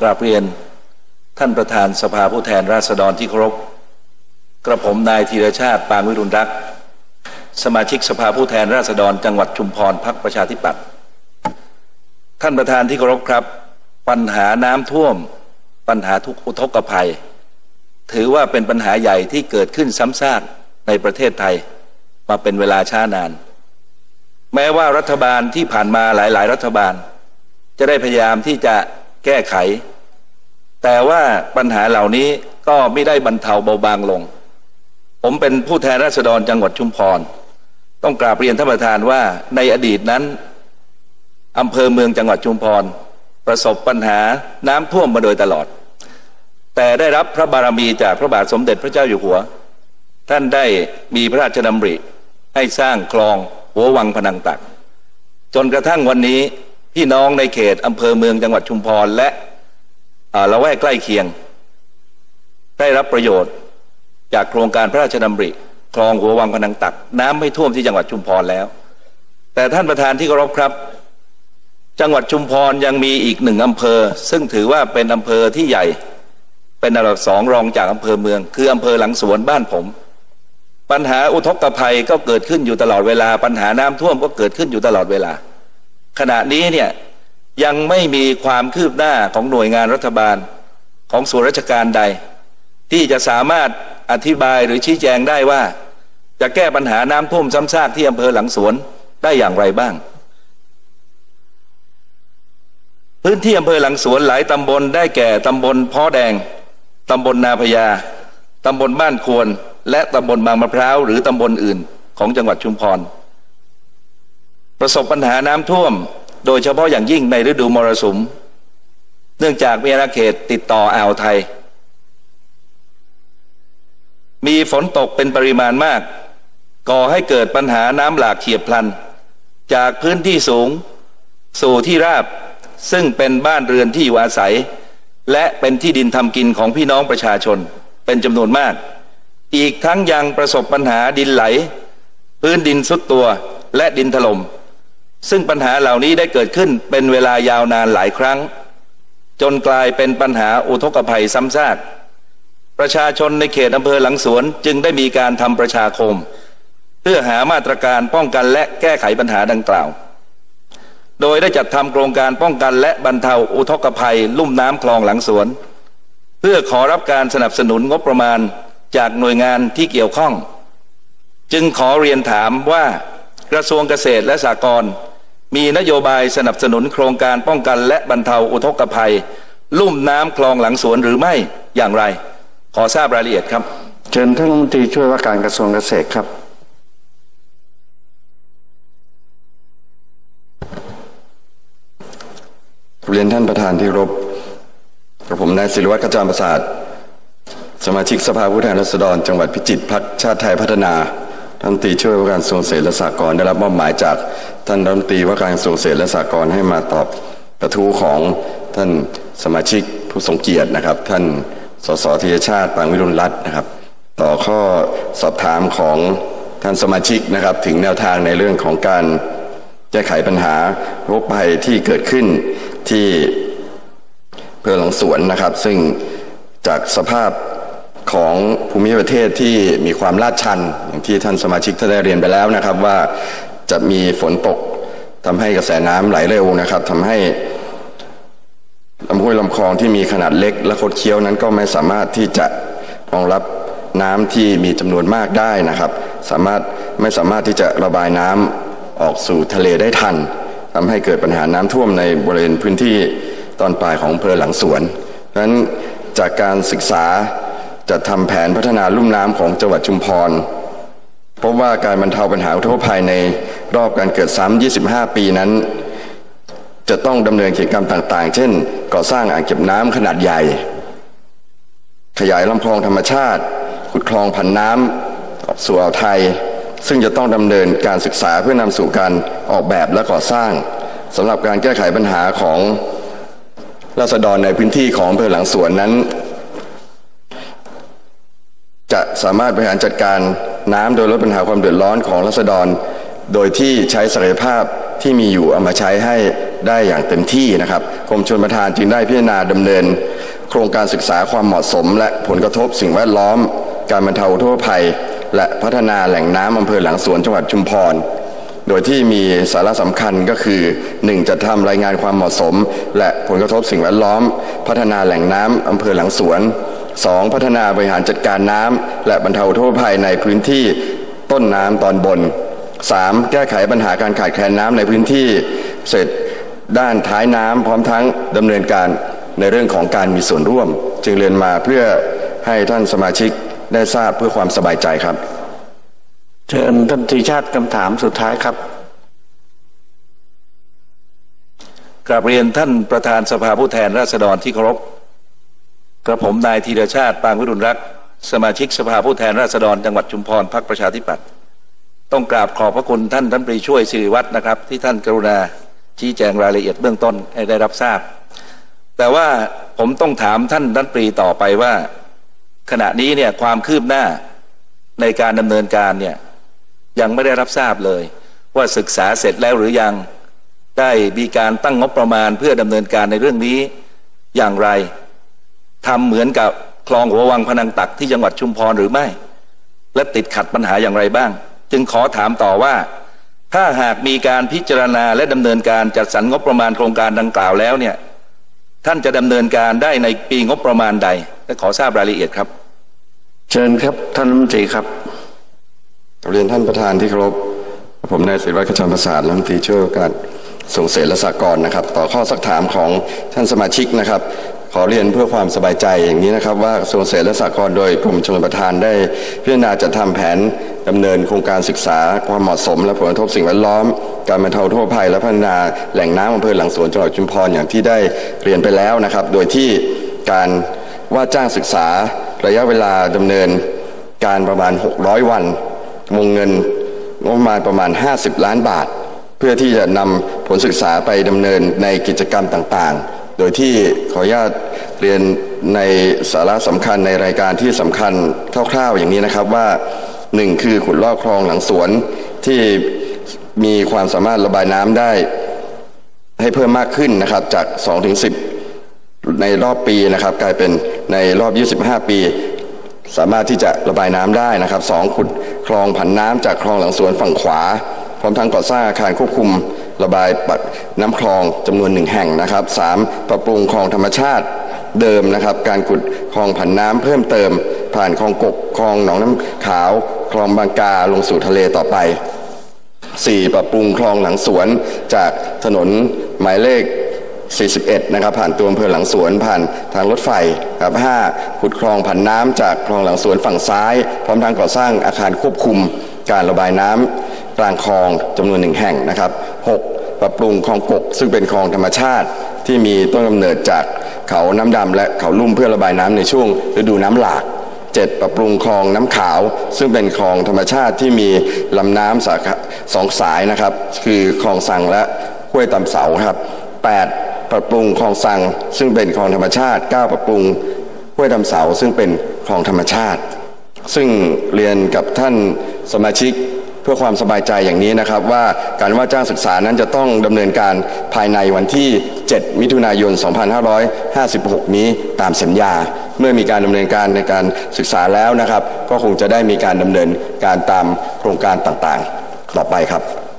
กราบเรียนท่านประธานสภาผู้แทนราษฎรที่เคารพกระผมนายธีรชาติปางวิรุณรัก สมาชิกสภาผู้แทนราษฎรจังหวัดชุมพรพักประชาธิปัตย์ท่านประธานที่เคารพครับ ปัญหาน้ำท่วม ปัญหาทุกอุทกภัย ถือว่าเป็นปัญหาใหญ่ที่เกิดขึ้นซ้ำซากในประเทศไทย มาเป็นเวลาช้านาน แม้ว่ารัฐบาลที่ผ่านมาหลาย ๆ รัฐบาล จะได้พยายามที่จะแก้ไข แต่ว่าปัญหาเหล่านี้ก็ไม่ได้บรรเทาเบาบางลง ผมเป็นผู้แทนราษฎรจังหวัดชุมพร ต้องกราบเรียนท่านประธานว่าในอดีตนั้นอำเภอเมืองจังหวัดชุมพร ประสบปัญหาน้ำท่วมมาโดยตลอด แต่ได้รับพระบารมีจากพระบาทสมเด็จพระเจ้าอยู่หัว ท่านได้มีพระราชดำริให้สร้างคลองหัววังพนังตัก จนกระทั่งวันนี้พี่น้องในเขตอำเภอเมืองจังหวัดชุมพรและ ละแวกใกล้เคียง ได้รับประโยชน์ จากโครงการพระราชดำริคลองหัววังพนังตัก น้ำไม่ท่วมที่จังหวัดชุมพรแล้ว แต่ท่านประธานที่เคารพครับ จังหวัดชุมพรยังมีอีกหนึ่งอำเภอ ซึ่งถือว่าเป็นอำเภอที่ใหญ่ เป็นอันดับสองรองจากอำเภอเมือง คืออำเภอหลังสวนบ้านผม ปัญหาอุทกภัยก็เกิดขึ้นอยู่ตลอดเวลา ปัญหาน้ำท่วมก็เกิดขึ้นอยู่ตลอดเวลา ขณะนี้เนี่ย ยังไม่มีความคืบหน้าของหน่วยงานรัฐบาลของส่วนราชการใด ที่จะสามารถอธิบายหรือชี้แจงได้ว่า จะแก้ปัญหาน้ำท่วมซ้ำซากที่อำเภอหลังสวนได้อย่างไรบ้าง พื้นที่อำเภอหลังสวนหลายตำบลได้แก่ตำบลพ้อแดงตำบลนาพญาตำบลบ้านควร และตำบลบางมะพร้าวหรือตำบลอื่นของจังหวัดชุมพร ประสบปัญหาน้ำท่วม โดยเฉพาะอย่างยิ่งในฤดูมรสุม เนื่องจากมีอาณาเขตติดต่ออ่าวไทย มีฝนตกเป็นปริมาณมาก ก่อให้เกิดปัญหาน้ำหลากเฉียบพลัน จากพื้นที่สูง สู่ที่ราบ ซึ่งเป็นบ้านเรือนที่อยู่อาศัย และเป็นที่ดินทำกินของพี่น้องประชาชนเป็นจำนวนมาก อีกทั้งยังประสบปัญหาดินไหล พื้นดินสุดตัวและดินถลม่ม ซึ่งปัญหาเหล่านี้ได้เกิดขึ้นเป็นเวลายาวนานหลายครั้ง จนกลายเป็นปัญหาอุทกภัยซ้ำซากประชาชนในเขตอำเภอหลังสวนจึงได้มีการทำประชาคม เพื่อหามาตรการป้องกันและแก้ไขปัญหาดังกล่าว โดยได้จัดทำโครงการป้องกันและบรรเทาอุทกภัย ลุ่มน้ำคลองหลังสวน เพื่อขอรับการสนับสนุนงบประมาณจากหน่วยงานที่เกี่ยวข้อง จึงขอเรียนถามว่ากระทรวงเกษตรและสหกรณ์ มีนโยบายสนับสนุนโครงการป้องกันและบรรเทาอุทกภัย ลุ่มน้ำคลองหลังสวนหรือไม่อย่างไร ขอทราบรายละเอียดครับ เชิญท่านรัฐมนตรีช่วยว่าการกระทรวงเกษตรครับ เรียนท่านประธานที่รบกับผมนายศิริวัตรกระจายประสาท สมาชิกสภาผู้แทนราษฎร จังหวัดพิจิตรพักชาติไทยพัฒนา ท่านตีช่วยว่าการส่งเสริมและสากลได้รับมอบหมายจากท่านรัฐมนตรีว่าการส่งเสริมและสากลให้มาตอบกระทู้ของท่านสมาชิกผู้ทรงเกียรตินะครับ ท่านสสธีชาติปางวิรุณรัตน์นะครับ ต่อข้อสอบถามของท่านสมาชิกนะครับ ถึงแนวทางในเรื่องของการแก้ไขปัญหาโรคภัยที่เกิดขึ้นที่เพื่อหลังสวนนะครับ ซึ่งจากสภาพ ของภูมิประเทศที่มีความลาดชัน อย่างที่ท่านสมาชิกท่านได้เรียนไปแล้วนะครับ ว่าจะมีฝนตกทำให้กระแสน้ำไหลเร็วนะครับทำให้ลำห้วยลำคลองที่มีขนาดเล็กและคดเคี้ยวนั้นก็ไม่สามารถที่จะรองรับน้ำที่มีจำนวนมากได้นะครับ สามารถไม่สามารถที่จะระบายน้ำออกสู่ทะเลได้ทันทำให้เกิดปัญหาน้ำท่วมในบริเวณพื้นที่ตอนปลายของอำเภอหลังสวนนั้นจากการศึกษา จะทำแผนพัฒนาลุ่มน้ำของจังหวัดชุมพรพบว่าการบรรเทาปัญหาอุทกภัยในรอบการเกิดซ้ำ25 ปีนั้น จะต้องดำเนินกิจกรรมต่างๆ เช่น ก่อสร้างอ่างเก็บน้ำขนาดใหญ่ ขยายลำคลองธรรมชาติ ขุดคลองผันน้ำสู่อ่าวไทย ซึ่งจะต้องดำเนินการศึกษาเพื่อนำสู่การออกแบบและก่อสร้างสำหรับการแก้ไขปัญหาของราษฎรในพื้นที่ของอำเภอหลังสวนนั้น จะสามารถบริหารจัดการน้ำโดยลดปัญหาความเดือดร้อนของรัษฎร โดยที่ใช้ศักยภาพที่มีอยู่เอามาใช้ให้ได้อย่างเต็มที่นะครับกรมชลประทานจึงได้พิจารณาดำเนิน โครงการศึกษาความเหมาะสม และผลกระทบสิ่งแวดล้อม การบรรเทาอุทกภัย และพัฒนาแหล่งน้ำอำเภอหลังสวนจังหวัดชุมพรโดยที่มีสาระสำคัญก็คือ 1. จัดทำรายงานความเหมาะสม และผลกระทบสิ่งแวดล้อม พัฒนาแหล่งน้ำอำเภอหลังสวน 2. พัฒนาบริหารจัดการน้ำและบรรเทาอุทกภัยในพื้นที่ต้นน้ำตอนบน 3. แก้ไขปัญหาการขาดแคลนน้ำในพื้นที่เสร็จด้านท้ายน้ำพร้อมทั้งดำเนินการในเรื่องของการมีส่วนร่วม จึงเรียนมาเพื่อให้ท่านสมาชิกได้ทราบเพื่อความสบายใจครับ เชิญท่านตรีชาติคำถามสุดท้ายครับกราบเรียนท่านประธานสภาผู้แทนราษฎรที่เคารพ กระผมนายธีรชาติปางวิรุณรัก สมาชิกสภาผู้แทนราษฎรจังหวัดชุมพรพรรคประชาธิปัตย์ต้องกราบขอบพระคุณท่านท่านปรีช่วยสิริวัฒน์นะครับ ที่ท่านกรุณาชี้แจงรายละเอียดเบื้องต้นให้ได้รับทราบ แต่ว่าผมต้องถามท่านท่านปรีต่อไปว่า ขณะนี้เนี่ยความคืบหน้าในการดำเนินการเนี่ยยังไม่ได้รับทราบเลย ว่าศึกษาเสร็จแล้วหรือยังได้มีการตั้งงบประมาณเพื่อดำเนินการในเรื่องนี้อย่างไร ทำเหมือนกับคลองหัววังพนังตักที่จังหวัดชุมพรหรือไม่ และติดขัดปัญหาอย่างไรบ้าง จึงขอถามต่อว่า ถ้าหากมีการพิจารณาและดำเนินการจัดสรรงบประมาณโครงการดังกล่าวแล้วเนี่ยท่านจะดำเนินการได้ในปีงบประมาณใด และขอทราบรายละเอียดครับ เชิญครับท่านรัฐมนตรีครับเรียนท่านประธานที่เคารพผมนายศิริวัฒน์ขจรประสาทรัฐมนตรีช่วยว่าการส่งเสริมและสหกรณ์นะครับ ต่อข้อสักถามของท่านสมาชิกนะครับ ขอเรียนเพื่อความสบายใจอย่างนี้นะครับ ว่ากระทรวงเกษตรและสหกรณ์โดยกรมชลประทานได้พิจารณาจัดทำแผนดำเนินโครงการศึกษาความเหมาะสม และผลกระทบสิ่งแวดล้อม การบรรเทาอุทกภัยและพัฒนาแหล่งน้ำอำเภอหลังสวนจังหวัดชุมพรอย่างที่ได้เรียนไปแล้วนะครับ โดยที่การว่าจ้างศึกษาระยะเวลาดำเนินการประมาณ 600 วันวงเงินงบประมาณประมาณ 50 ล้านบาท เพื่อที่จะนำผลศึกษาไปดำเนินในกิจกรรมต่างๆ โดยที่ขออนุญาตเรียนในสาระสำคัญในรายการที่สำคัญคร่าวๆอย่างนี้นะครับว่าหนึ่งคือขุดลอกคลองหลังสวนที่มีความสามารถระบายน้ำได้ให้เพิ่มมากขึ้นนะครับจาก 2 ถึง 10 ในรอบปีนะครับ กลายเป็นในรอบ 25 ปี สามารถที่จะระบายน้ำได้นะครับสองขุดคลองผันน้ำจากคลองหลังสวนฝั่งขวา พร้อมทั้งก่อสร้างอาคารควบคุม ระบายปักน้ำคลองจำนวนหนึ่งแห่งนะครับสามปรับปรุงคลองธรรมชาติเดิมนะครับ การขุดคลองผันน้ำเพิ่มเติม ผ่านคลองกกคลองหนองน้ำขาว คลองบางกาลงสู่ทะเลต่อไป 4. ปรับปรุงคลองหลังสวนจากถนนหมายเลข 41 นะครับ ผ่านตัวอำเภอหลังสวนผ่านทางรถไฟครับ 5. ขุดคลองผันน้ำจากคลองหลังสวนฝั่งซ้าย พร้อมทั้งก่อสร้างอาคารควบคุมการระบายน้ำกลางคลองจำนวนหนึ่งแห่งนะครับ 6. ปรับปรุงคลองกกซึ่งเป็นคลองธรรมชาติที่มีต้นกำเนิดจากเขาน้ำดำและเขาลุ่มเพื่อระบายน้ำในช่วงฤดูน้ำหลาก 7. ปรับปรุงคลองน้ำขาว ซึ่งเป็นคลองธรรมชาติที่มีลำน้ำสาสองสายนะครับ คือคลองสังและห้วยตำเสาครับ 8. ปรับปรุงคลองสังซึ่งเป็นคลองธรรมชาติ 9. ปรับปรุงห้วยตำเสาซึ่งเป็นคลองธรรมชาติ ซึ่งเรียนกับท่านสมาชิก พื่อความสบายใจอย่างนี้นะครับ ว่าการว่าจ้างศึกษานั้นจะต้องดำเนินการภายในวันที่ 7 มิถุนายน 2556 นี้ตามสัญญา เมื่อมีการดำเนินการในการศึกษาแล้วนะครับ ก็คงจะได้มีการดำเนินการตามโครงการต่างๆ ต่อไปครับ